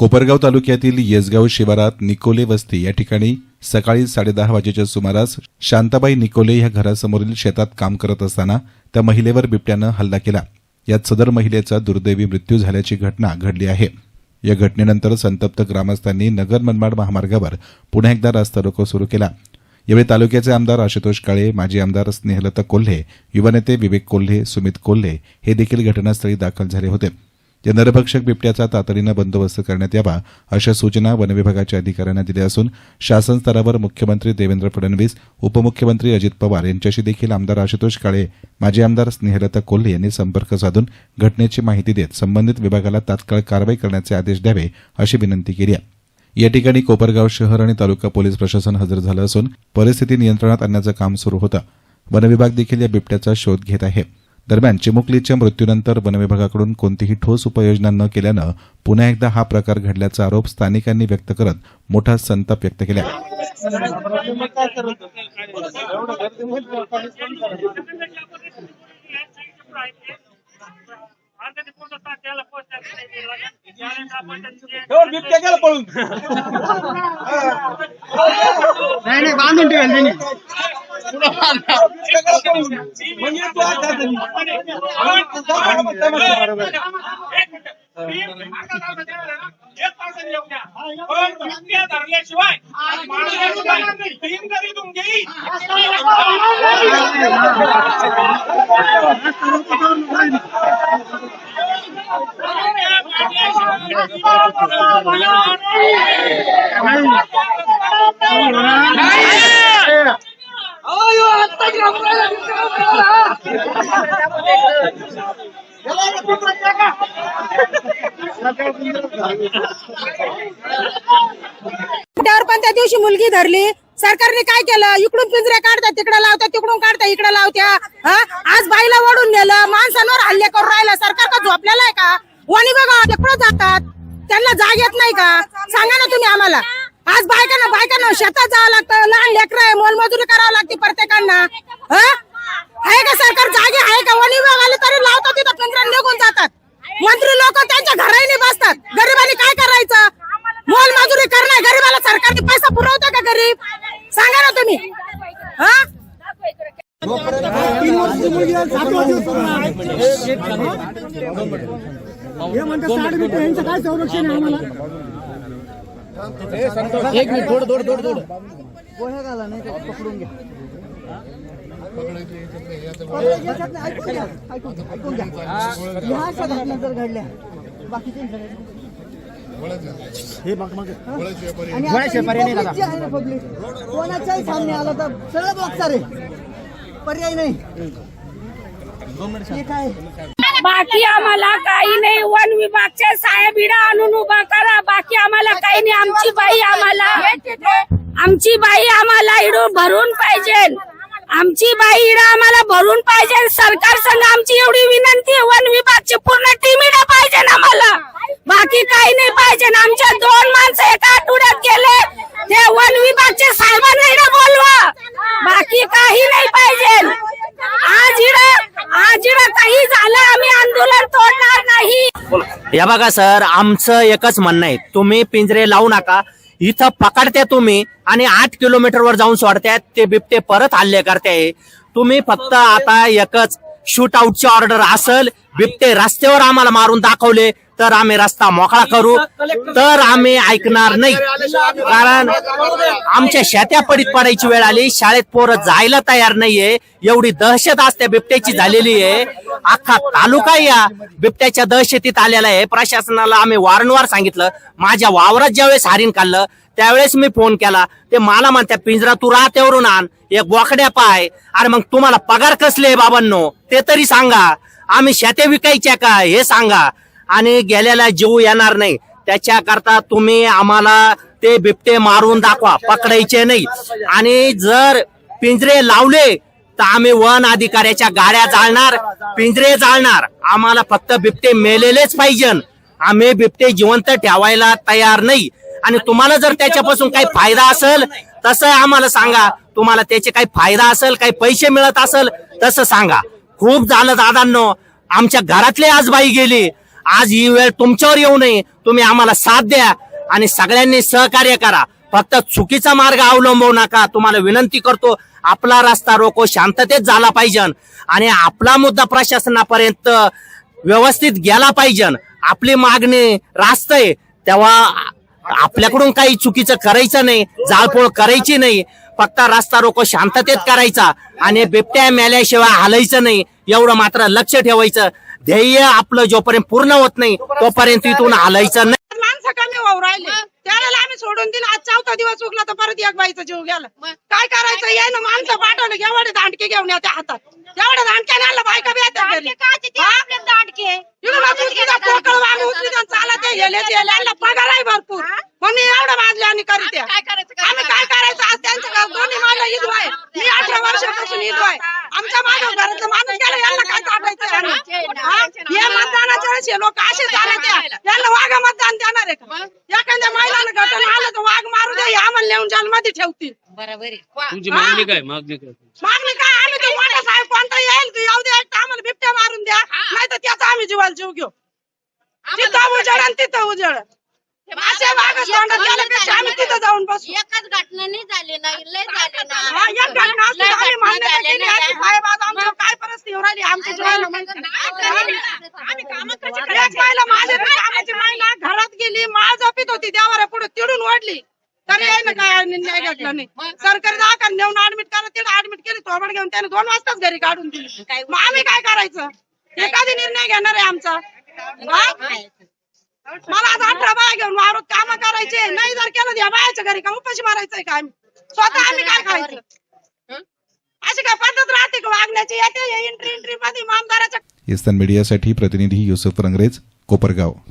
कोपरगाव तालुक्यातील येसगाव शिवारात निकोले वस्ती या ठिकाणी सकाळी साडेदहा वाजेच्या सुमारास शांताबाई निकोले या घरासमोरील शेतात काम करत असताना त्या महिलेवर बिबट्यानं हल्ला केला. यात सदर महिलेचा दुर्दैवी मृत्यू झाल्याची घटना घडली आहे. या घटनेनंतर संतप्त ग्रामस्थांनी नगर मनमाड महामार्गावर पुन्हा एकदा रास्ता रोको सुरू केला. यावेळी तालुक्याचे आमदार आशुतोष काळे माजी आमदार स्नेहलता कोल्हे युवा नेते विवेक कोल्हे सुमित कोल्हे हे देखील घटनास्थळी दाखल झाले होते. या नरभक्षक बिबट्याचा तातडीनं बंदोबस्त करण्यात यावा अशा सूचना वनविभागाच्या अधिकाऱ्यांना दिल्या असून शासन स्तरावर मुख्यमंत्री देवेंद्र फडणवीस उपमुख्यमंत्री अजित पवार यांच्याशी देखील आमदार आशुतोष काळे माजी आमदार स्नेहलता कोल्हे यांनी संपर्क साधून घटनेची माहिती देत संबंधित विभागाला तात्काळ कारवाई करण्याचे आदेश द्यावे अशी विनंती केली आहे. या ठिकाणी कोपरगाव शहर आणि तालुका पोलीस प्रशासन हजर झालं असून परिस्थिती नियंत्रणात आणण्याचं काम सुरू होतं. वनविभाग देखील या बिबट्याचा शोध घेत आहे. दरम्यान चिमुकलीच्या मृत्यूनंतर वनविभागाकडून कोणतीही ठोस उपाययोजना न केल्यानं पुन्हा एकदा हा प्रकार घडल्याचा आरोप स्थानिकांनी व्यक्त करत मोठा संताप व्यक्त केला. पळून नाही नाही बांधून ठेवेल त्यांनी. म्हणजे तू आता बरोबर धरल्याशिवाय तीन तरी तुमची त्यावर पण त्या दिवशी मुलगी धरली. सरकारने काय केलं? इकडून पिंजऱ्या काढतात तिकडे लावतात तिकडून काढतात इकडे लावत्या. हा? आज बाईला ओढून नेलं माणसांवर हल्ले करून राहिला. सरकार का झोपलेला आहे का? वणी बघा तिकडं जातात? त्यांना जाग येत नाही का? सांगा ना तुम्ही आम्हाला. आज बायकांना बायकांना शेतात जावं लागतं. लहान लेकरं आहे मोलमजुरी करावं लागते प्रत्येकांना. हा? आहे का सरकार जाग आहे का वणी विभागाला तरी लावतात तिथं पिंजऱ्या निघून जातात मंत्री लोक त्यांच्या घराने बसतात गरिबांनी काय करायचं मोल मजुरी करणार गरीबाला सरकारने पैसा पुरवतो का गरीब सांगा ना तुम्ही हा तीन वर्षाची मुलगी आहे, सात वर्षाची हे म्हणतात साठ मिनिटं यांचं काय संरक्षण आहे आम्हाला गोळ्या घाला नाही पकडून घ्या नाही, ऐकून घ्या, ऐकून घ्या, ऐकून घ्या. ह्या अशा घटना जर घडल्या बाकीचे हे आणि पब्लिक कोणाच्याही सामने आला तर सगळं बॉक्सर आहे पर्याय नाही. काय? बाकी आम्हाला काही नाही. वन विभागचे साहेब इडा आणून उभा करा. बाकी आम्हाला काही नाही. आमची बाई आम्हाला आमची बाई आम्हाला इडून भरून पाहिजे. आमची बाई इडा आम्हाला भरून पाहिजे. सरकार संघ आमची एवढी विनंती आहे, वन विभागची पूर्ण टीम इडा पाहिजे आम्हाला. बाकी काही नाही पाहिजे. आमच्या दोन माणसं एका आठवड्यात गेले. ते वन विभागचे साहेबांना इडा बोलवा बाकी काही नाही पाहिजे आज इडं आज इडं काही झालं आम्ही आंदोलन तोडणार नाही या बघा सर आमचं एकच म्हणणं आहे. तुम्ही पिंजरे लावू नका. इथं पकडते तुम्ही आणि आठ किलोमीटरवर जाऊन सोडतायत ते बिबटे परत हल्ले करते. तुम्ही फक्त आता एकच शूट आउटची ऑर्डर असेल. बिबटे रस्त्यावर आम्हाला मारून दाखवले. तर आम्ही रस्ता मोकळा करू. तर आम्ही ऐकणार नाही. कारण आमच्या शेत्या पडीत पडायची वेळ आली. शाळेत पोरं जायला तयार नाहीये. एवढी दहशत आज त्या बिबट्याची झालेली आहे. अख्खा तालुका या बिबट्याच्या दहशतीत आलेला आहे. प्रशासनाला आम्ही वारंवार सांगितलं. माझ्या वावरात ज्यावेळेस हारीन काढलं त्यावेळेस मी फोन केला. ते मला म्हणत्या पिंजरा तू राहत्यावरून आण. एक बोकड्या पाय. अरे मग तुम्हाला पगार कसले बाबांनो? ते तरी सांगा. आम्ही शेते विकायच्या का? हे सांगा. आणि गेल्याला जीव येणार नाही. त्याच्याकरता तुम्ही आम्हाला ते बिबटे मारून दाखवा पकडायचे नाही. आणि जर पिंजरे लावले तर आम्ही वन अधिकाऱ्याच्या गाड्या जाळणार पिंजरे जाळणार. आम्हाला फक्त बिबटे मेलेलेच पाहिजे. आम्ही बिबटे जिवंत ठेवायला तयार नाही. आणि तुम्हाला जर त्याच्यापासून काही फायदा असेल तसं आम्हाला सांगा. तुम्हाला त्याचे काही फायदा असेल काही पैसे मिळत असेल तसं सांगा. खूप झालं दादांनो. आमच्या घरातले आज बाई गेली. आज ही वेळ तुमच्यावर येऊ नये. तुम्ही आम्हाला साथ द्या आणि सगळ्यांनी सहकार्य करा. फक्त चुकीचा मार्ग अवलंबवू नका. तुम्हाला विनंती करतो आपला रस्ता रोको शांततेत झाला पाहिजे. आणि आपला मुद्दा प्रशासनापर्यंत व्यवस्थित गेला पाहिजे. आपली मागणी रास्त आहे. तेव्हा आपल्याकडून काही चुकीचं करायचं नाही जाळपोळ करायची नाही. फक्त रस्ता रोको शांततेत करायचा. आणि बिबट्या मेल्याशिवाय हालायचं नाही. एवढं मात्र लक्ष ठेवायचं. ध्येय आपलं जोपर्यंत पूर्ण होत नाही तोपर्यंत इथून हालायचं नाही. माणसं कमी वाहू राहिले. त्यावेळेला आम्ही सोडून दिलं. आज चौथा दिवस उगला तर परत एक बाईचा जीव गेला. काय करायचं? यायनं माणसं पाठवलं. एवढे दांडके घेऊन येते हातात. एवढ्या दांडक्याने आणलं बायका बी येतात घरी. हा? इकडं पोकळ वांग आहे, चालत आहे, हेले ते हेले, यांना पगार आहे भरपूर म्हणून एवढं माजले आणि करीत आहे. आम्ही काय करायचं? आज त्यांच्या घरात दोन्ही माझा ईद आहे. मी अठरा वर्षापासून ईद आहे. आमच्या माझ्या घरातलं माणूस गेला यांना काय हा? मतदानाच्या वेळेस हे लोक असे. यांना वाघ मतदान देणार आहे का? एखाद्या महिलानं घटना आलं तर वाघ मारू दे हे आम्हाला. नेऊन जेलमध्ये ठेवतील. तुमची मागणी काय? मागणी काय? मागणी काय? आम्ही तो मोठा साहेब कोणता येईल तो येऊ दे एक तर आम्हाला बिबट्या मारून द्या. नाही तर त्याचा आम्ही जीवाला जीव घेऊ. तिथं उजळ आणि तिथं उजळ असे वाघ तोंडात गेल्यापेक्षा आम्ही तिथं जाऊन बसू. एकच घटना नाही झाली ना लय झाले ना. एक घटना असली तर आम्ही मान्यता केली असती. साहेब, आज आमच्यावर काय परिस्थिती होऊ राहिली आमच्या जीवाला माहिती नाही. एक महिला माझ्या कामाची महिला घरात गेली माळ जपीत होती देवाऱ्या पुढे तिडून वाढली. तरी आहे काय निर्णय घेतला नाही. सरकारी दवाखान्यात नेऊन ऍडमिट करा तिथे ऍडमिट केली थोबड घेऊन त्याने दोन वाजताच घरी काढून दिली. मग आम्ही काय करायचं? कधी निर्णय घेणार आहे आमचा? मला आज अठरा बाया घेऊन वावरत काम करायचे. नाही जर केलं या बायाच्या घरी का उपाशी मारायचंय का आम्ही? स्वतः आम्ही काय खायचं? अशी काय पद्धत राहते का वागण्याची? येते एंट्री एंट्री मध्ये मामदाराच्या इस्तान मीडियासाठी प्रतिनिधी युसुफ रंगरेज कोपरगाव.